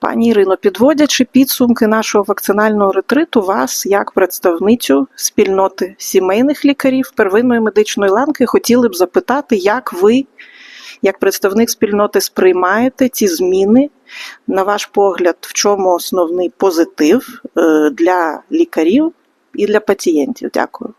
Пані Ірино, підводячи підсумки нашого вакцинального ретриту, вас, як представницю спільноти сімейних лікарів первинної медичної ланки, хотіли б запитати, як ви, як представник спільноти, сприймаєте ці зміни? На ваш погляд, в чому основний позитив е, для лікарів і для пацієнтів? Дякую.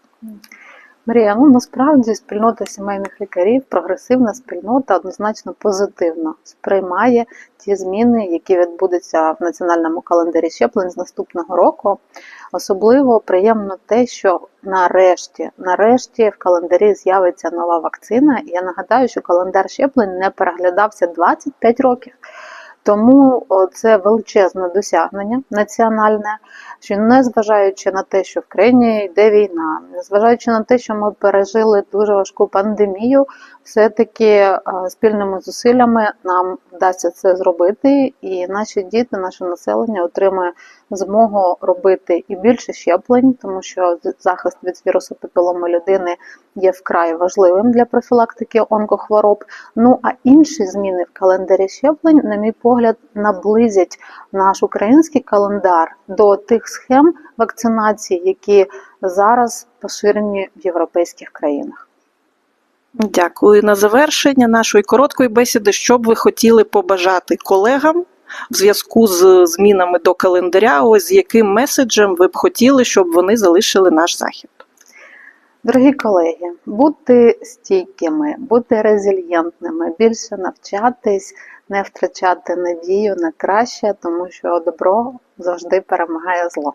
Марія, ну насправді спільнота сімейних лікарів, прогресивна спільнота однозначно позитивно сприймає ті зміни, які відбудуться в національному календарі щеплень з наступного року. Особливо приємно те, що нарешті, нарешті в календарі з'явиться нова вакцина. Я нагадаю, що календар щеплень не переглядався 25 років. Тому це величезне досягнення національне, що незважаючи на те, що в країні йде війна, незважаючи на те, що ми пережили дуже важку пандемію, все-таки е, спільними зусиллями нам вдасться це зробити, і наші діти, наше населення отримує змогу робити і більше щеплень, тому що захист від вірусу папіломи людини є вкрай важливим для профілактики онкохвороб. Ну а інші зміни в календарі щеплень, на мій погляд, наблизять наш український календар до тих схем вакцинації, які зараз поширені в європейських країнах. Дякую. На завершення нашої короткої бесіди, що б ви хотіли побажати колегам в зв'язку з змінами до календаря, ось з яким меседжем ви б хотіли, щоб вони залишили наш захід? Дорогі колеги, бути стійкими, бути резильєнтними, більше навчатись, не втрачати надію на краще, тому що добро завжди перемагає зло.